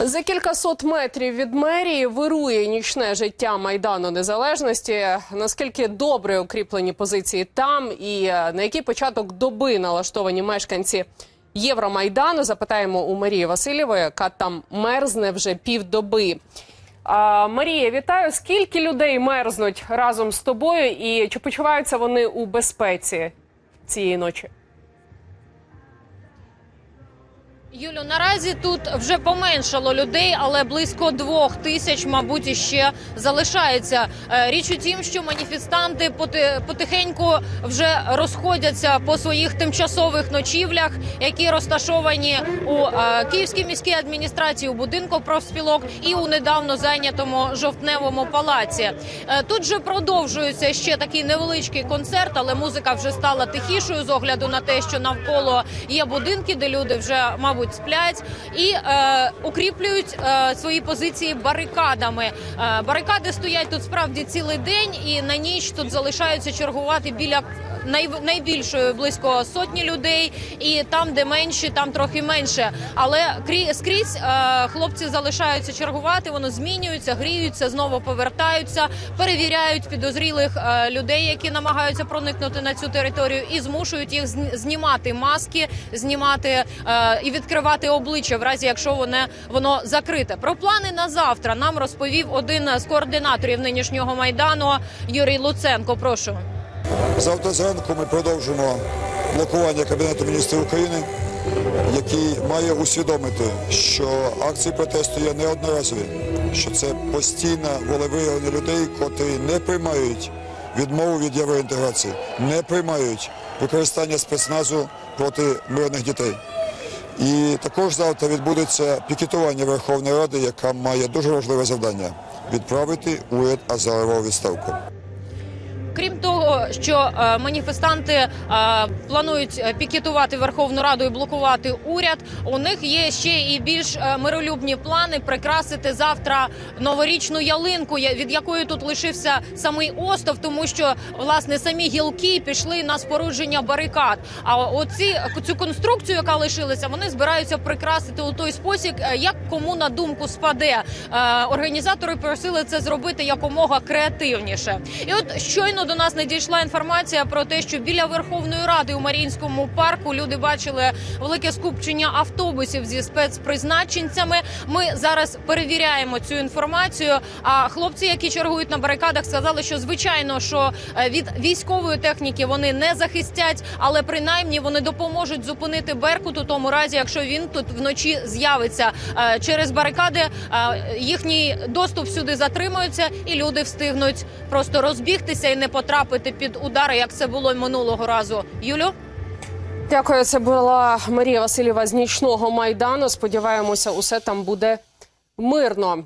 За кількасот метрів від мерії вирує нічне життя майдану незалежності. Наскільки добре укріплені позиції там, і е, на який початок доби налаштовані мешканці Євромайдану? Запитаємо у Марії Васильєвої, яка там мерзне вже півдоби. А, Марія, вітаю. Скільки людей мерзнуть разом з тобою, і чи почуваються вони у безпеці цієї ночі? Юлю, наразі тут вже поменшало людей, але близько двох тисяч, мабуть, іще залишається. Е, Річ у тім, що маніфестанти поти- потихеньку вже розходяться по своїх тимчасових ночівлях, які розташовані у е, Київській міській адміністрації у будинку профспілок і у недавно зайнятому жовтневому палаці. Е, Тут же продовжується ще такий невеличкий концерт, але музика вже стала тихішою з огляду на те, що навколо є будинки, де люди вже мабуть сплять, і е, укріплюють е, свої позиції барикадами. Е, барикади стоять тут справді цілий день, і на ніч тут залишаються чергувати біля. Най- Найбільшою близько сотні людей, і там, де менші, там трохи менше. Але крі- скрізь е, хлопці залишаються чергувати, воно змінюються, гріються, знову повертаються, перевіряють підозрілих е, людей, які намагаються проникнути на цю територію, і змушують їх зні- знімати маски, знімати е, і відкривати обличчя, в разі якщо воно, воно закрите. Про плани на завтра нам розповів один з координаторів нинішнього майдану Юрій Луценко. Прошу. Завтра зранку ми продовжимо блокування Кабінету міністрів України, який має усвідомити, що акції протесту є неодноразові, що це постійне волевиявлення людей, котрі не приймають відмову від євроінтеграції, не приймають використання спецназу проти мирних дітей. І також завтра відбудеться пікетування Верховної Ради, яка має дуже важливе завдання відправити уряд Азарова у відставку. Крім того, що е, маніфестанти е, планують е, пікетувати Верховну Раду і блокувати уряд, у них є ще і більш миролюбні плани прикрасити завтра новорічну ялинку, від якої тут лишився самий остов, тому що власне самі гілки пішли на спорудження барикад. А оці цю конструкцію, яка лишилася, вони збираються прикрасити у той спосіб, як кому на думку спаде. Організатори просили це зробити якомога креативніше. І от щойно до нас надійшла інформація про те, що біля Верховної Ради у Маріїнському парку люди бачили велике скупчення автобусів зі спецпризначенцями. Ми зараз перевіряємо цю інформацію. А хлопці, які чергують на барикадах, сказали, що звичайно, що е, від військової техніки вони не захистять, але принаймні вони допоможуть зупинити Беркут у тому разі, якщо він тут вночі з'явиться Е, через барикади. е, Їхній доступ сюди затримується, і люди встигнуть просто розбігтися і не потрапити під удари, як це було минулого разу. Юлю. Дякую. Це була Марія Васильєва з нічного майдану. Сподіваємося, усе там буде мирно.